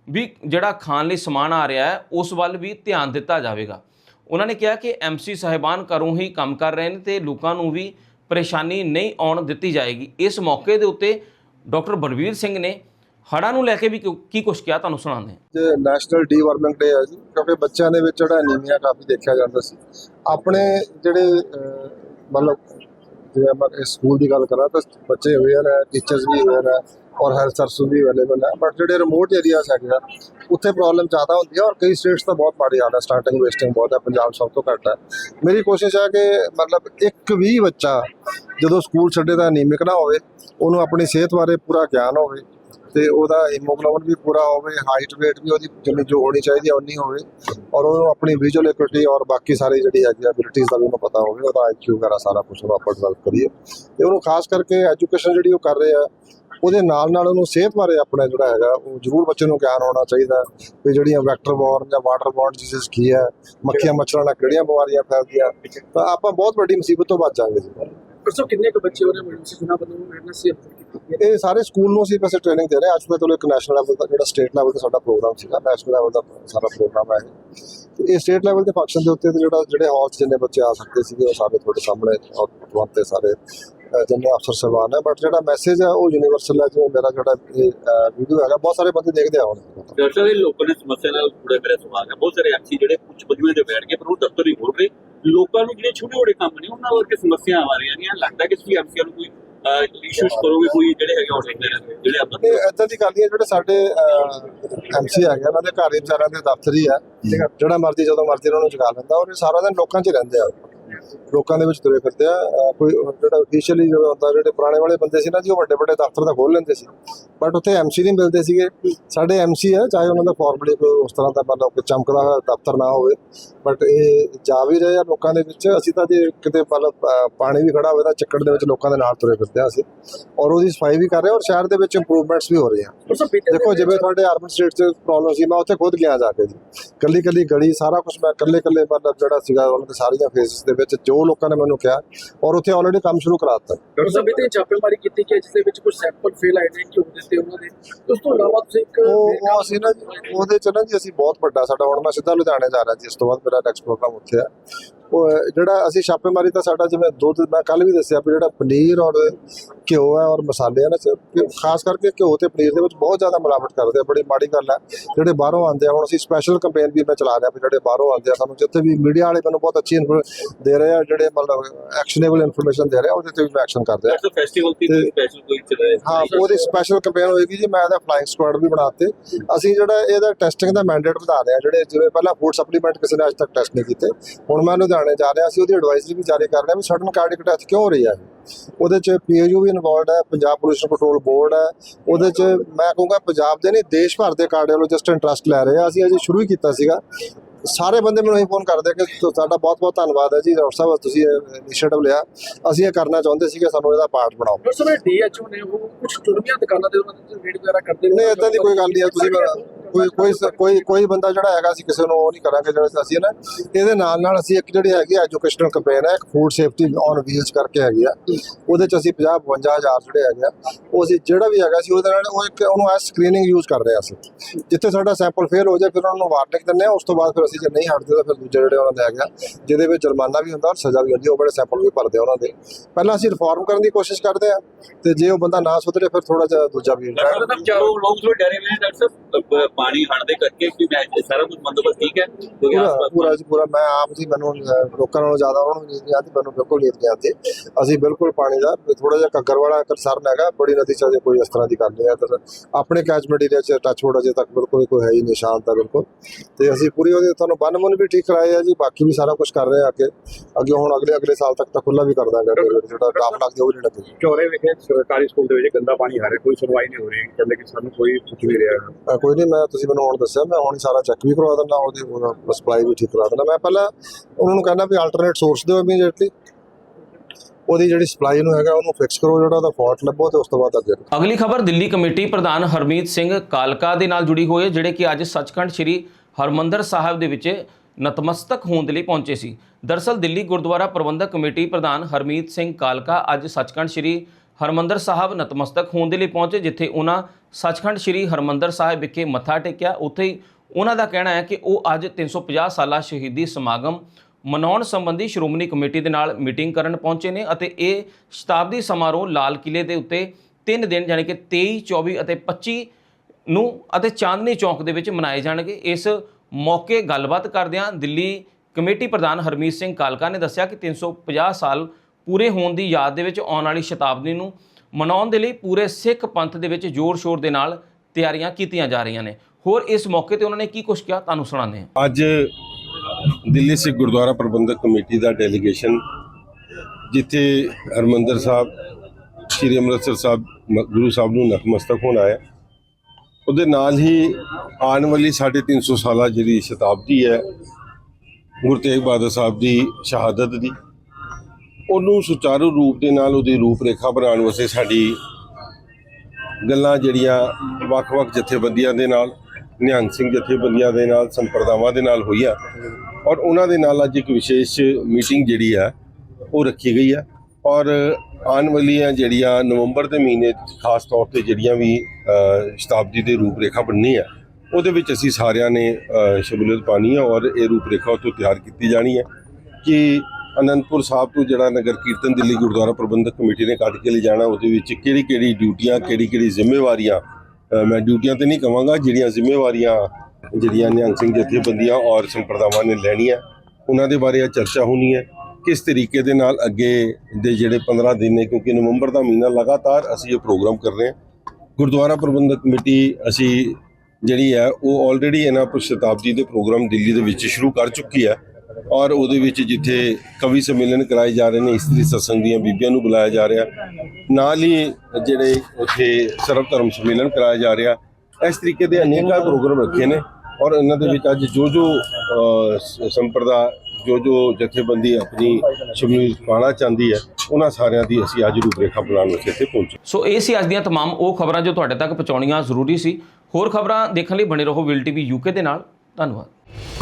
ਵੀ ਜਿਹੜਾ ਖਾਣ ਲਈ ਸਮਾਨ ਆ ਰਿਹਾ ਹੈ, ਉਸ ਵੱਲ ਵੀ ਧਿਆਨ ਦਿੱਤਾ ਜਾਵੇਗਾ। ਉਹਨਾਂ ਨੇ ਕਿਹਾ ਕਿ ਐਮਸੀ ਸਾਹਿਬਾਨ ਘਰੋਂ ਹੀ ਕੰਮ ਕਰ ਰਹੇ ਨੇ ਤੇ ਲੋਕਾਂ ਨੂੰ ਵੀ ਪਰੇਸ਼ਾਨੀ ਨਹੀਂ ਆਉਣ ਦਿੱਤੀ ਜਾਏਗੀ। ਇਸ ਮੌਕੇ ਦੇ ਉੱਤੇ ਡਾਕਟਰ ਬਲਵੀਰ ਸਿੰਘ ਨੇ ਹੜ੍ਹਾਂ ਨੂੰ ਲੈ ਕੇ ਵੀ ਕੀ ਕੁਝ ਕਿਹਾ? ਤੁਹਾਨੂੰ ਸੁਣਾਉਂਦੇ ਹਾਂ। ਜੇ ਨੈਸ਼ਨਲ ਡੀਵਾਰਮਿੰਗ ਡੇ ਹੈ ਜੀ, ਕਿਉਂਕਿ ਬੱਚਿਆਂ ਦੇ ਵਿੱਚ ਜਿਹੜਾ ਐਨੀਮੀਆ ਕਾਫੀ ਦੇਖਿਆ ਜਾਂਦਾ ਸੀ। ਆਪਣੇ ਜਿਹੜੇ ਮਤਲਬ ਜੇ ਆਪਾਂ ਇਸ ਸਕੂਲ ਦੀ ਗੱਲ ਕਰਾਂ ਤਾਂ ਬੱਚੇ ਅਵੇਅਰ ਹੈ ਟੀਚਰਸ ਵੀ ਅਵੇਅਰ ਹੈ ਔਰ ਹੈਲਥ ਸਰਵਿਸ ਵੀ ਅਵੇਲੇਬਲ ਹੈ। ਬਟ ਜਿਹੜੇ ਰਿਮੋਟ ਏਰੀਆਸ ਹੈਗੇ ਆ, ਉੱਥੇ ਪ੍ਰੋਬਲਮ ਜ਼ਿਆਦਾ ਹੁੰਦੀ ਹੈ ਔਰ ਕਈ ਸਟੇਟਸ ਤਾਂ ਬਹੁਤ ਮਾੜੀ ਹਾਲ ਹੈ। ਸਟਾਰਟਿੰਗ ਵੇਸਟਿੰਗ ਬਹੁਤ ਹੈ, ਪੰਜਾਬ ਸਭ ਤੋਂ ਘੱਟ ਹੈ। ਮੇਰੀ ਕੋਸ਼ਿਸ਼ ਹੈ ਕਿ ਮਤਲਬ ਇੱਕ ਵੀ ਬੱਚਾ ਜਦੋਂ ਸਕੂਲ ਛੱਡੇ ਤਾਂ ਅਨੀਮਿਕ ਨਾ ਹੋਵੇ, ਉਹਨੂੰ ਆਪਣੀ ਸਿਹਤ ਬਾਰੇ ਪੂਰਾ ਗਿਆਨ ਹੋਵੇ। ਤੇ ਉਹਦਾ ਹੀਮੋਗਲੋਬਿਨ ਵੀ ਪੂਰਾ ਹੋਵੇ ਹਾਈਟ weight ਵੀ ਉਹਦੀ ਜਿੰਨੀ ਜੋ ਹੋਣੀ ਚਾਹੀਦੀ ਹੈ ਉਨੀ ਹੋਵੇ। ਔਰ ਉਹਨੂੰ ਆਪਣੀ ਵਿਜ਼ੂਅਲ ਐਕੁਇਟੀ ਔਰ ਬਾਕੀ ਸਾਰੀ ਜਿਹੜੀ ਹੈਗੀ ਐਬਿਲਿਟੀਜ਼ ਦਾ ਵੀ ਉਹਨੂੰ ਪਤਾ ਹੋਵੇ, ਉਹਦਾ ਆਈਕਿਊ ਵਗੈਰਾ ਸਾਰਾ ਕੁਝ ਉਹਨੂੰ ਆਪਾਂ ਡਿਵੈਲਪ ਕਰੀਏ। ਤੇ ਉਹਨੂੰ ਖਾਸ ਕਰਕੇ ਐਜੂਕੇਸ਼ਨ ਜਿਹੜੀ ਉਹ ਕਰ ਰਹੇ ਆ, ਉਹਦੇ ਨਾਲ ਨਾਲ ਉਹਨੂੰ ਸਿਹਤ ਬਾਰੇ ਆਪਣਾ ਜਿਹੜਾ ਹੈਗਾ, ਉਹ ਜ਼ਰੂਰ ਬੱਚੇ ਨੂੰ ਗਿਆਨ ਹੋਣਾ ਚਾਹੀਦਾ ਵੀ ਜਿਹੜੀਆਂ ਵੈਕਟਰ ਬੋਰਨ ਜਾਂ ਵਾਟਰ ਬੋਰਨ ਡਿਜ਼ੀਜ਼ ਕੀ ਹੈ, ਮੱਖੀਆਂ ਮੱਛਰਾਂ ਨਾਲ ਕਿਹੜੀਆਂ ਬਿਮਾਰੀਆਂ ਫੈਲਦੀਆਂ ਤਾਂ ਆਪਾਂ ਬਹੁਤ ਵੱਡੀ ਮੁਸੀਬਤ ਤੋਂ ਬਚ ਜਾਵਾਂਗੇ ਜੀ। ਪਰਸੋਂ ਕਿੰਨੇ ਕੁ ਬੱਚੇ ਉਹਨੇ ਮੈਡਮ ਸੀ, ਜਿਨ੍ਹਾਂ ਵੱਲੋਂ ਅਵੇਅਰਨੈਸ ਸੀ ਇਹ ਸਾਰੇ ਸਕੂਲ ਨੂੰ ਅਸੀਂ ਵੈਸੇ ਟ੍ਰੇਨਿੰਗ ਦੇ ਰਹੇ ਹਾਂ। ਅੱਜ ਤੋਂ ਚਲੋ ਇੱਕ ਨੈਸ਼ਨਲ ਲੈਵਲ ਦਾ ਜਿਹੜਾ ਸਟੇਟ ਲੈਵਲ ਤੇ ਸਾਡਾ ਪ੍ਰੋਗਰਾਮ ਸੀਗਾ ਨੈਸ਼ਨਲ ਲੈਵਲ ਦਾ ਸਾਰਾ ਪ੍ਰੋਗਰਾਮ ਹੈ ਇਹ। ਤੇ ਇਹ ਸਟੇਟ ਲੈਵਲ ਦੇ ਫੰਕਸ਼ਨ ਦੇ ਉੱਤੇ ਤੇ ਜਿਹੜਾ ਜਿਹੜੇ ਹਾਲ 'ਚ ਜਿੰਨੇ ਬੱਚੇ ਆ ਸਕਦੇ ਸੀਗੇ ਉਹ ਸਾਰੇ ਤੁਹਾਡੇ ਸਾਹਮਣੇ ਔਰ ਤੁਰੰਤ ਤੇ ਸਾਰੇ ਅਹ, ਜਿੰਨੇ ਅਫਸਰ ਸਾਹਿਬਾਨ ਹੈ। ਬਟ ਜਿਹੜਾ ਮੈਸੇਜ ਹੈ ਉਹ ਯੂਨੀਵਰਸਲ ਹੈ। ਜਿਵੇਂ ਮੇਰਾ ਜਿਹੜਾ ਇਹ ਵੀਡੀਓ ਹੈਗਾ ਬਹੁਤ ਸਾਰੇ ਬੰਦੇ ਦੇਖਦੇ ਆ ਹੁਣ। ਦਰਅਸਲ ਇਹ ਲੋਕਾਂ ਨੇ ਸਮੱਸਿਆ ਨਾਲ ਜੁੜੇ ਮੇਰੇ ਸਵਾਲ ਹੈ। ਬਹੁਤ ਸਾਰੇ ਐਮਸੀ ਜਿਹੜੇ ਕੁਝ ਬਦੂਏ ਦੇ ਬੈਠ ਕੇ ਪਰ ਉਹ ਦਫ਼ਤਰ ਨਹੀਂ ਬੋਲ ਰਹੇ। ਲੋਕਾਂ ਨੂੰ ਜਿਹੜੇ ਛੋਟੇ ਛੋਟੇ ਕੰਮ ਨੇ ਉਹਨਾਂ ਵਰਗੇ ਸਮੱਸਿਆ ਆ ਰਹੀਆਂ ਨੇ। ਲੱਗਦਾ ਕਿ ਤੁਸੀਂ ਐਮਸੀਆਂ ਨੂੰ ਕੋਈ ਇਸ਼ੂਸ ਕਰੋਗੇ ਕੋਈ ਜਿਹੜੇ ਹੈਗੇ ਹੋ ਜਿਹੜੇ ਆਪਾਂ ਇਹ ਏਦਾਂ ਦੀ ਗੱਲ ਨਹੀਂ ਹੈ, ਜਿਹੜੇ ਸਾਡੇ ਐਮਸੀ ਹੈਗੇ ਉਹਨਾਂ ਦੇ ਘਰ ਹੀ ਵਿਚਾਰਿਆਂ ਦੇ ਦਫ਼ਤਰ ਹੀ ਹੈ ਜਿਹੜਾ ਮਰਜ਼ੀ, ਜਦੋਂ ਮਰਜ਼ੀ ਉਹਨਾਂ ਨੂੰ ਜਗਾ ਲੈਂਦਾ, ਔਰ ਇਹ ਸਾਰਾ ਦਿਨ ਲੋਕਾਂ 'ਚ ਰਹਿੰਦੇ ਆ। ਲੋਕਾਂ ਦੇ ਵਿੱਚ ਤੁਰੇ ਫਿਰਦੇ ਆ। ਕੋਈ ਜਿਹੜਾ ਅਫੀਸ਼ੀਅਲੀ ਜਿਹੜਾ ਹੁੰਦਾ ਜਿਹੜੇ ਪੁਰਾਣੇ ਵਾਲੇ ਬੰਦੇ ਸੀ ਨਾ ਜੀ ਉਹ ਵੱਡੇ ਵੱਡੇ ਦਫ਼ਤਰ ਤਾਂ ਖੋਲ ਲੈਂਦੇ ਸੀ। ਬਟ ਉੱਥੇ ਐਮਸੀ ਨਹੀਂ ਮਿਲਦੇ ਸੀਗੇ। ਸਾਡੇ ਐਮਸੀ ਹੈ ਚਾਹੇ ਉਹਨਾਂ ਦਾ ਫਾਰਮਲੀ ਕੋਈ ਉਸ ਤਰ੍ਹਾਂ ਦਾ ਮਤਲਬ ਕਿ ਚਮਕਦਾ ਹੋਇਆ ਦਫ਼ਤਰ ਨਾ ਹੋਵੇ। ਬਟ ਇਹ ਜਾ ਵੀ ਰਹੇ ਆ ਲੋਕਾਂ ਦੇ ਵਿੱਚ। ਅਸੀਂ ਤਾਂ ਜੇ ਕਿਤੇ ਮਤਲਬ ਪਾਣੀ ਵੀ ਖੜਾ ਹੋਵੇ ਤਾਂ ਚੱਕੜ ਦੇ ਵਿੱਚ ਲੋਕਾਂ ਦੇ ਨਾਲ ਤੁਰੇ ਫਿਰਦੇ ਆ ਅਸੀਂ। ਔਰ ਉਹਦੀ ਸਫ਼ਾਈ ਵੀ ਕਰ ਰਹੇ ਔਰ ਸ਼ਹਿਰ ਦੇ ਵਿੱਚ ਇੰਪਰੂਵਮੈਂਟਸ ਵੀ ਹੋ ਪਰਸੋਂ ਬੀਤੇ ਦੇਖੋ ਜਿਵੇਂ ਤੁਹਾਡੇ ਅਰਬਨ ਸਟੇਟ 'ਚ ਪ੍ਰੋਬਲਮ ਸੀ ਮੈਂ ਉੱਥੇ ਖੁਦ ਗਿਆ ਜਾ ਕੇ ਜੀ। ਕੱਲੀ ਕੱਲੀ ਗਲੀ ਸਾਰਾ ਕੁਝ ਮੈਂ ਕੱਲੇ ਕੱਲੇ ਮਤਲਬ ਜਿਹੜਾ ਸੀਗਾ ਉਹਨਾਂ ਦੇ ਸਾਰੀਆਂ ਫੇਜ਼ਸ ਦੇ ਵਿੱਚ ਜੋ ਲੋਕਾਂ ਨੇ ਮੈਨੂੰ ਕਿਹਾ ਔਰ ਉੱਥੇ ਆਲਰੇਡੀ ਕੰਮ ਸ਼ੁਰੂ ਕਰਾ ਦਿੱਤਾ ਪਰਸੋਂ ਬੀਤੇ ਛਾਪੇਮਾਰੀ ਕੀਤੀ ਕਿ ਜਿਸ ਦੇ ਵਿੱਚ ਕੁਝ ਸੈਂਪਲ ਫੇਲ ਆਏ ਨੇ ਕਿ ਉਹਦੇ ਤੇ ਉਹਨਾਂ ਦੇ। ਉਸ ਤੋਂ ਇਲਾਵਾ ਤੁਸੀਂ ਇੱਕ ਉਹ ਅਸੀਂ ਨਾ ਉਹਦੇ ਚ ਨਾ ਜੀ ਅਸੀਂ ਬਹੁਤ ਵੱਡਾ ਸਾਡਾ ਹੁਣ ਮੈਂ ਸਿੱਧਾ ਲੁਧਿਆਣੇ ਜਾ ਰਿਹਾ ਜੀ ਇਸ ਤੋਂ ਬਾਅਦ ਮੇਰਾ ਨੈਕਸਟ ਪ੍ਰੋਗਰਾਮ ਉੱਥੇ ਉਹ ਜਿਹੜਾ ਅਸੀਂ ਛਾਪੇਮਾਰੀ ਤਾਂ ਸਾਡਾ ਜਿਵੇਂ ਦੁੱਧ ਮੈਂ ਕੱਲ ਵੀ ਦੱਸਿਆ ਵੀ ਜਿਹੜਾ ਪਨੀਰ ਔਰ ਘਿਓ ਹੈ ਔਰ ਮਸਾਲੇ ਹਨ ਖਾਸ ਕਰਕੇ ਘਿਓ ਤੇ ਪਨੀਰ ਦੇ ਵਿੱਚ ਬਹੁਤ ਜ਼ਿਆਦਾ ਮਿਲਾਵਟ ਕਰਦੇ ਆ ਬੜੀ ਮਾੜੀ ਗੱਲ ਹੈ। ਜਿਹੜੇ ਬਾਹਰੋਂ ਆਉਂਦੇ ਆ ਹੁਣ ਅਸੀਂ ਸਪੈਸ਼ਲ ਕੰਪੇਨ ਵੀ ਮੈਂ ਚਲਾ ਰਿਹਾ ਵੀ ਜਿਹੜੇ ਬਾਹਰੋਂ ਆਉਂਦੇ ਆ ਸਾਨੂੰ ਜਿੱਥੇ ਵੀ ਮੀਡੀਆ ਵਾਲੇ ਮੈਨੂੰ ਬਹੁਤ ਅੱਛੀ ਦੇ ਰਹੇ ਆ ਜਿਹੜੇ ਮਤਲਬ ਐਕਸ਼ਨੇਬਲ ਇਨਫੋਰਮੇਸ਼ਨ ਦੇ ਰਹੇ ਆ ਉਹਦੇ ਤੇ ਵੀ ਮੈਂ ਐਕਸ਼ਨ ਕਰ ਰਿਹਾ। ਦਰਅਸਲ ਫੈਸਟੀਵਲ ਤੇ ਤੇ- ਸਪੈਸ਼ਲ ਕੋਈ ਚੱਲ ਰਿਹਾ ਹਾਂ ਉਹਦੀ ਸਪੈਸ਼ਲ ਕੰਪੇਨ ਹੋਏਗੀ ਜੀ ਮੈਂ ਇਹਦਾ ਫਲਾਈਂਗ ਸਕੁਆਡ ਵੀ ਬਣਾਤੇ ਅਸੀਂ ਜਿਹੜਾ ਇਹਦਾ ਟੈਸਟਿੰਗ ਦਾ ਮੈਂਡੇਟ ਵਧਾ ਹਾਂ ਜਿਹੜੇ ਜਿਵੇਂ ਪਹਿਲਾਂ ਫੂਡ ਸਪਲੀਮੈਂਟ ਕਿਸੇ ਨੇ ਅੱਜ ਤੱਕ ਟੈਸਟ ਨਹੀਂ ਕੀਤੇ ਹੁਣ ਮੈਂ ਲੁਧਿਆਣੇ ਜਾ ਰਿਹਾ ਸੀ ਉਹਦੀ ਐਡਵਾਈਜ਼ਰੀ ਵੀ ਜਾਰੀ ਕਰ ਰਹੇ ਵੀ ਸਡਨ ਕਾਰਡਿਕ ਡੈਥ ਕਿਉਂ ਹੋ ਰਹੀ ਹੈ? ਉਹਦੇ ਚ ਪੀਏਯੂ ਵੀ ਇਨਵੋਲਡ ਹੈ ਪੰਜਾਬ ਪੋਲਿਊਸ਼ਨ ਕੰਟਰੋਲ ਬੋਰਡ ਹੈ ਉਹਦੇ ਚ ਮੈਂ ਕਹੂੰਗਾ ਪੰਜਾਬ ਦੇ ਨਹੀਂ ਦੇਸ਼ ਭਰ ਦੇ ਕਾਰਡੀਓਲੋਜਿਸਟ ਇੰਟਰਸਟ ਲੈ ਰਹੇ ਆ। ਅਸੀਂ ਅਜੇ ਸ਼ੁਰੂ ਹੀ ਕੀਤਾ ਸੀਗਾ। ਸਾਰੇ ਬੰਦੇ ਮੈਨੂੰ ਇਹ ਫੋਨ ਕਰਦੇ ਕਿ ਤੁਹਾਡਾ ਬਹੁਤ ਬਹੁਤ ਧੰਨਵਾਦ ਹੈ ਜੀ। ਡਾਕਟਰ ਸਾਹਿਬ ਤੁਸੀਂ ਇਨੀਸ਼ੀਏਟਿਵ ਲਿਆ। ਅਸੀਂ ਇਹ ਕਰਨਾ ਚਾਹੁੰਦੇ ਸੀਗੇ ਸਾਨੂੰ ਇਹਦਾ ਪਾਰਟ ਬਣਾਓ। ਪਰਸੋਂ ਡੀਐਚਓ ਨੇ ਉਹ ਕੁਝ ਚੁਣਵੀਆਂ ਦੁਕਾਨਾਂ ਦੇ ਉਹਨਾਂ ਦੇ ਰੇਡ ਵਗੈਰਾ ਕਰਦੇ ਨਹੀਂ ਇਦਾਂ ਦੀ ਕੋਈ ਗੱਲ ਨਹੀਂ ਹੈ। ਤੁਸੀਂ ਕੋਈ ਕੋਈ ਕੋਈ ਕੋਈ ਬੰਦਾ ਜਿਹੜਾ ਹੈਗਾ ਅਸੀਂ ਕਿਸੇ ਨੂੰ ਉਹ ਨਹੀਂ ਕਰਾਂਗੇ ਜਿਹੜਾ ਅਸੀਂ ਨਾ ਇਹਦੇ ਨਾਲ ਨਾਲ ਅਸੀਂ ਇੱਕ ਜਿਹੜੀ ਹੈਗੀ ਐਜੂਕੇਸ਼ਨਲ ਕੰਪੇਨ ਹੈ ਇੱਕ ਫੂਡ ਸੇਫਟੀ ਔਨ ਵੀਲਸ ਕਰਕੇ ਹੈਗੀ ਆ। ਉਹਦੇ ਚ ਅਸੀਂ 50 52 ਹਜ਼ਾਰ ਜਿਹੜੇ ਹੈਗੇ ਆ ਉਹ ਅਸੀਂ ਜਿਹੜਾ ਵੀ ਹੈਗਾ ਸੀ ਉਹਦੇ ਨਾਲ ਉਹ ਇੱਕ ਉਹਨੂੰ ਐਸ ਸਕਰੀਨਿੰਗ ਯੂਜ਼ ਕਰ ਰਹੇ ਆ ਅਸੀਂ। ਜਿੱਥੇ ਸਾਡਾ ਸੈਂਪਲ ਫੇਲ ਹੋ ਜਾਏ ਫਿਰ ਉਹਨਾਂ ਨੂੰ ਵਾਰਨਿੰਗ ਦਿੰਦੇ ਆ ਉਸ ਤੋਂ ਬਾਅਦ ਫਿਰ ਅਸੀਂ ਜੇ ਨਹੀਂ ਹਟਦੇ ਤਾਂ ਫਿਰ ਦੂਜੇ ਜਿਹੜੇ ਉਹਨਾਂ ਦੇ ਹੈਗੇ ਆ ਜਿਹਦੇ ਵਿੱਚ ਜੁਰਮਾਨਾ ਵੀ ਹੁੰਦਾ ਔਰ ਸਜ਼ਾ ਵੀ ਹੁੰਦੀ ਉਹ ਬੜੇ ਸੈਂਪਲ ਵੀ ਭਰਦੇ ਉਹਨਾਂ ਦੇ। ਪਹਿਲਾਂ ਅਸੀਂ ਰਿਫਾਰਮ ਕਰਨ ਦੀ ਕੋਸ਼ਿਸ਼ ਕਰਦੇ ਆ ਤੇ ਜੇ ਉਹ ਬੰਦਾ ਨਾ ਸੁਧਰੇ ਫਿਰ ਥੋੜਾ ਜਿਹਾ ਦੂਜਾ ਵੀ ਡਾਕਟਰ ਸਾਹਿਬ ਲੋਕ ਥੋੜੇ ਡਰੇ ਹੋਏ ਡਾਕਟਰ ਸਾਹਿਬ ਪਾਣੀ ਹੜ ਦੇ ਕਰਕੇ ਕਿ ਮੈਂ ਸਾਰਾ ਕੁਝ ਬੰਦੋਬਸਤ ਠੀਕ ਹੈ ਕਿਉਂਕਿ ਪੂਰਾ ਆਸ-ਪਾਸ ਪੂਰਾ ਜੀ ਪੂਰਾ ਮੈਂ ਆਪ ਜੀ ਮੈਨੂੰ ਲੋਕਾਂ ਨਾਲੋਂ ਜ਼ਿਆਦਾ ਉਹਨਾਂ ਨੂੰ ਨਹੀਂ ਆਉਂਦੀ ਮੈਨੂੰ ਬਿਲਕੁਲ ਨੀਂਦ ਨਹੀਂ ਆਉਂਦੀ। ਅਸੀਂ ਬਿਲਕੁਲ ਪਾਣੀ ਦਾ ਥੋੜਾ ਜਿਹਾ ਘੱਗਰ ਵਾਲਾ ਕੰਸਰਨ ਹੈਗਾ ਬੜੀ ਨਦੀ ਚ ਅਜੇ ਕੋਈ ਇਸ ਤਰ੍ਹਾਂ ਦੀ ਗੱਲ ਨਹੀਂ ਹੈ। ਤੇ ਆਪਣੇ ਕੈਚਮੈਂਟ ਏਰੀਆ ਚ ਟੱਚ ਵੁੱਡ ਅਜੇ ਤੱਕ ਬਿਲਕੁਲ ਕੋਈ ਹੈ ਹੀ ਨਹੀਂ ਸ਼ਾਂਤ ਹੈ ਬਿਲਕੁਲ। ਤੇ ਅਸੀਂ ਪੂਰੀ ਉਹਦੇ ਤੁਹਾਨੂੰ ਬੰਨ ਮੁੰਨ ਵੀ ਠੀਕ ਕਰਾਏ ਆ ਜੀ ਬਾਕੀ ਵੀ ਸਾਰਾ ਕੁਝ ਕਰ ਰਹੇ ਆ ਅੱਗੇ। ਅੱਗੇ ਹੁਣ ਅਗਲੇ ਅਗਲੇ ਸਾਲ ਤੱਕ ਤਾਂ ਖੁੱਲਾ ਵੀ ਕਰ ਦਾਂਗੇ ਜਿਹੜਾ ਡਾਫ ਲੱਗਦੇ ਉਹ ਵੀ ਨਹੀਂ ਲੱਗੇਗੀ। ਚੌਰੇ ਵਿਖੇ ਸਰਕਾਰੀ ਸਕੂਲ ਦੇ ਵਿੱਚ ਗੰਦਾ ਪਾਣੀ ਆ ਰਿਹਾ ਕੋਈ ਸੁਣਵਾਈ ਨਹੀਂ ਹੋ ਰਹੀ ਕਹਿੰਦੇ ਕਿ ਸਾਨੂੰ ਕੋਈ ਪੁੱਛ ਨਹੀਂ ਰਿਹਾ। ਕੋਈ ਨਹੀਂ ਮੈਂ ਤੁਸੀਂ ਮੈਨੂੰ ਹੁਣ ਦੱਸਿਆ, ਮੈਂ ਹੁਣ ਹੀ ਸਾਰਾ ਚੈੱਕ ਵੀ ਕਰਵਾ ਦਿੰਦਾ, ਉਹਦੀ ਸਪਲਾਈ ਵੀ ਠੀਕ ਕਰਾ ਦਿੰਦਾ। ਮੈਂ ਪਹਿਲਾਂ ਉਹਨਾਂ ਨੂੰ ਕਹਿੰਦਾ ਵੀ ਆਲਟਰਨੇਟ ਸੋਰਸ ਦਿਓ ਇਮੀਡੀਏਟਲੀ ਉਹਦੀ ਜਿਹੜੀ ਸਪਲਾਈ ਨੂੰ ਹੈਗਾ, ਉਹਨੂੰ ਫਿਕਸ ਕਰੋ, ਜਿਹੜਾ ਉਹਦਾ ਫਾਲਟ ਲੱਭੋ ਤੇ ਉਸ ਤੋਂ ਬਾਅਦ ਅੱਗੇ ਅਗਲੀ ਖਬਰ, ਦਿੱਲੀ ਕਮੇਟੀ ਪ੍ਰਧਾਨ ਹਰਮੀਤ ਸਿੰਘ ਕਾਲਕਾ ਦੇ ਨਾਲ ਜੁੜੀ ਹੋਈ ਹੈ, ਜਿਹੜੇ ਕਿ ਅੱਜ ਸੱਚਖੰਡ ਸ੍ਰੀ ਹਰਮੰਦਰ ਸਾਹਿਬ ਦੇ ਵਿੱਚ ਨਤਮਸਤਕ ਹੋਣ ਦੇ ਲਈ ਪਹੁੰਚੇ ਸੀ। ਦਰਸਲ, ਦਿੱਲੀ ਗੁਰਦੁਆਰਾ ਪ੍ਰਬੰਧਕ ਕਮੇਟੀ ਪ੍ਰਧਾਨ ਹਰਮੀਤ ਸਿੰਘ ਕਾਲਕਾ ਅੱਜ ਸੱਚਖੰਡ ਸ੍ਰੀ ਹਰਮੰਦਰ ਸਾਹਿਬ ਨਤਮਸਤਕ ਹੋਣ ਦੇ ਲਈ ਪਹੁੰਚੇ, ਜਿੱਥੇ ਉਹਨਾਂ ਸੱਚਖੰਡ ਸ੍ਰੀ ਹਰਮੰਦਰ ਸਾਹਿਬ ਵਿਖੇ ਮੱਥਾ ਟੇਕਿਆ। ਉੱਥੇ ਹੀ ਉਹਨਾਂ ਦਾ ਕਹਿਣਾ ਹੈ ਕਿ ਉਹ ਅੱਜ 350 ਸਾਲਾ ਸ਼ਹੀਦੀ ਸਮਾਗਮ ਮਨਾਉਣ ਸੰਬੰਧੀ ਸ਼੍ਰੋਮਣੀ ਕਮੇਟੀ ਦੇ ਨਾਲ ਮੀਟਿੰਗ ਕਰਨ ਪਹੁੰਚੇ ਨੇ ਅਤੇ ਇਹ ਸ਼ਤਾਬਦੀ ਸਮਾਰੋਹ ਲਾਲ ਕਿਲੇ ਦੇ ਉੱਤੇ 3 ਦਿਨ ਯਾਨੀ ਕਿ 23 24 ਅਤੇ 25 ਨੂੰ ਅਤੇ ਚਾਂਦਨੀ ਚੌਕ ਦੇ ਵਿੱਚ ਮਨਾਏ ਜਾਣਗੇ। ਇਸ ਮੌਕੇ ਗੱਲਬਾਤ ਕਰਦਿਆਂ ਦਿੱਲੀ ਕਮੇਟੀ ਪ੍ਰਧਾਨ ਹਰਮੀਤ ਸਿੰਘ ਕਾਲਕਾ ਨੇ ਦੱਸਿਆ ਕਿ 350 ਸਾਲ ਪੂਰੇ ਹੋਣ ਦੀ ਯਾਦ ਦੇ ਵਿੱਚ ਆਉਣ ਵਾਲੀ ਸ਼ਤਾਬਦੀ ਨੂੰ ਮਨਾਉਣ ਦੇ ਲਈ ਪੂਰੇ ਸਿੱਖ ਪੰਥ ਦੇ ਵਿੱਚ ਜ਼ੋਰ-ਸ਼ੋਰ ਦੇ ਨਾਲ ਤਿਆਰੀਆਂ ਕੀਤੀਆਂ ਜਾ ਰਹੀਆਂ ਨੇ। ਹੋਰ ਇਸ ਮੌਕੇ ਤੇ ਉਹਨਾਂ ਨੇ ਕੀ ਕੁਝ ਕਿਹਾ? ਤੁਹਾਨੂੰ ਸੁਣਾਉਂਦੇ ਹਾਂ। ਅੱਜ ਦਿੱਲੀ ਸਿੱਖ ਗੁਰਦੁਆਰਾ ਪ੍ਰਬੰਧਕ ਕਮੇਟੀ ਦਾ ਡੈਲੀਗੇਸ਼ਨ ਜਿੱਥੇ ਹਰਮੰਦਰ ਸਾਹਿਬ, ਸ੍ਰੀ ਅੰਮ੍ਰਿਤਸਰ ਸਾਹਿਬ ਗੁਰੂ ਸਾਹਿਬ ਨੂੰ ਨਤਮਸਤਕ ਹੋਣਾ ਹੈ। ਉਹਦੇ ਨਾਲ ਹੀ ਆਉਣ ਵਾਲੀ 350 ਸਾਲਾ ਜਿਹੜੀ ਸ਼ਤਾਬਦੀ ਹੈ, ਗੁਰੂ ਤੇਗ ਬਹਾਦਰ ਸਾਹਿਬ ਦੀ ਸ਼ਹਾਦਤ ਦੀ ਉਹਨੂੰ ਸੁਚਾਰੂ ਰੂਪ ਦੇ ਨਾਲ ਉਹਦੀ ਰੂਪ ਰੇਖਾ ਬਣਾਉਣ ਵਾਸਤੇ ਸਾਡੀ ਗੱਲਾਂ ਜਿਹੜੀਆਂ ਵੱਖ-ਵੱਖ ਜਥੇਬੰਦੀਆਂ ਦੇ ਨਾਲ ਨਿਹੰਗ ਸਿੰਘ ਜਥੇਬੰਦੀਆਂ ਦੇ ਨਾਲ ਸੰਪਰਦਾਵਾਂ ਦੇ ਨਾਲ ਹੋਈਆਂ। ਔਰ ਉਹਨਾਂ ਦੇ ਨਾਲ ਅੱਜ ਇੱਕ ਵਿਸ਼ੇਸ਼ ਮੀਟਿੰਗ ਜਿਹੜੀ ਹੈ ਉਹ ਰੱਖੀ ਗਈ ਹੈ ਔਰ ਆਉਣ ਵਾਲੀਆਂ ਜਿਹੜੀਆਂ ਨਵੰਬਰ ਦੇ ਮਹੀਨੇ ਖਾਸ ਤੌਰ ਤੇ ਜਿਹੜੀਆਂ ਵੀ ਸ਼ਤਾਬਦੀ ਦੇ ਰੂਪ ਰੇਖਾ ਬਣਨੀ ਹੈ ਉਹਦੇ ਵਿੱਚ ਅਸੀਂ ਸਾਰਿਆਂ ਨੇ ਅ, ਸ਼ਮੂਲੀਅਤ ਪਾਣੀ ਹੈ ਔਰ ਇਹ ਰੂਪ ਰੇਖਾ ਤੋਂ ਤਿਆਰ ਕੀਤੀ ਜਾਣੀ ਹੈ ਕਿ ਅਨੰਦਪੁਰ ਸਾਹਿਬ ਤੋਂ ਜਿਹੜਾ ਨਗਰ ਕੀਰਤਨ ਦਿੱਲੀ ਗੁਰਦੁਆਰਾ ਪ੍ਰਬੰਧਕ ਕਮੇਟੀ ਨੇ ਕੱਢ ਕੇ ਲਿਜਾਣਾ, ਉਹਦੇ ਵਿੱਚ ਕਿਹੜੀ ਕਿਹੜੀ ਡਿਊਟੀਆਂ, ਕਿਹੜੀ ਕਿਹੜੀ ਜ਼ਿੰਮੇਵਾਰੀਆਂ ਮੈਂ ਡਿਊਟੀਆਂ ਤੇ ਨਹੀਂ ਕਵਾਂਗਾ, ਜਿਹੜੀਆਂ ਜ਼ਿੰਮੇਵਾਰੀਆਂ ਜਿਹੜੀਆਂ ਨਿਹੰਗ ਸਿੰਘ ਜਥੇਬੰਦੀਆਂ ਔਰ ਸੰਪਰਦਾਵਾਂ ਨੇ ਲੈਣੀਆਂ, ਉਹਨਾਂ ਦੇ ਬਾਰੇ ਇਹ ਚਰਚਾ ਹੋਣੀ ਹੈ। ਕਿਸ ਤਰੀਕੇ ਦੇ ਨਾਲ ਅੱਗੇ ਦੇ ਜਿਹੜੇ 15 ਦਿਨ ਨੇ, ਕਿਉਂਕਿ ਨਵੰਬਰ ਦਾ ਮਹੀਨਾ ਲਗਾਤਾਰ ਅਸੀਂ ਇਹ ਪ੍ਰੋਗਰਾਮ ਕਰ ਰਹੇ ਹਾਂ। ਗੁਰਦੁਆਰਾ ਪ੍ਰਬੰਧਕ ਕਮੇਟੀ ਅਸੀਂ ਜਿਹੜੀ ਹੈ, ਉਹ ਆਲਰੇਡੀ ਇਹਨਾਂ ਪਰ ਸ਼ਤਾਬਦੀ ਦੇ ਪ੍ਰੋਗਰਾਮ ਦਿੱਲੀ ਦੇ ਵਿੱਚ ਸ਼ੁਰੂ ਕਰ ਚੁੱਕੀ ਹੈ। ਔਰ ਉਹਦੇ ਵਿੱਚ ਜਿੱਥੇ ਕਵੀ ਸੰਮੇਲਨ ਕਰਾਏ ਜਾ ਰਹੇ ਨੇ ਇਸਤਰੀ ਸਤਸੰਗ ਦੀਆਂ ਬੀਬੀਆਂ ਨੂੰ ਬੁਲਾਇਆ ਜਾ ਰਿਹਾ ਨਾਲ ਹੀ ਜਿਹੜੇ ਉੱਥੇ ਸਰਵ ਧਰਮ ਸੰਮੇਲਨ ਕਰਾਇਆ ਜਾ ਰਿਹਾ ਇਸ ਤਰੀਕੇ ਦੇ ਅਨੇਕਾਂ ਪ੍ਰੋਗਰਾਮ ਰੱਖੇ ਨੇ ਔਰ ਇਹਨਾਂ ਦੇ ਵਿੱਚ ਅੱਜ ਜੋ ਜੋ ਅ, ਸ- ਸੰਪਰਦਾ ਜੋ ਜੋ ਜਥੇਬੰਦੀ ਆਪਣੀ ਸ਼ਮੂਲੀਅਤ ਪਾਉਣਾ ਚਾਹੁੰਦੀ ਹੈ ਉਹਨਾਂ ਸਾਰਿਆਂ ਦੀ ਅਸੀਂ ਅੱਜ ਰੂਪਰੇਖਾ ਬਣਾਉਣ ਵਾਸਤੇ ਇੱਥੇ ਪਹੁੰਚੇ ਸੋ ਇਹ ਸੀ ਅੱਜ ਦੀਆਂ तमाम ਉਹ ਖਬਰਾਂ ਜੋ ਤੁਹਾਡੇ ਤੱਕ ਪਹੁੰਚਾਉਣੀਆਂ ਜ਼ਰੂਰੀ ਸੀ ਹੋਰ ਖਬਰਾਂ ਦੇਖਣ ਲਈ ਬਣੇ ਰਹੋ ਵਿਲ ਟੀਵੀ ਯੂਕੇ ਦੇ ਨਾਲ ਧੰਨਵਾਦ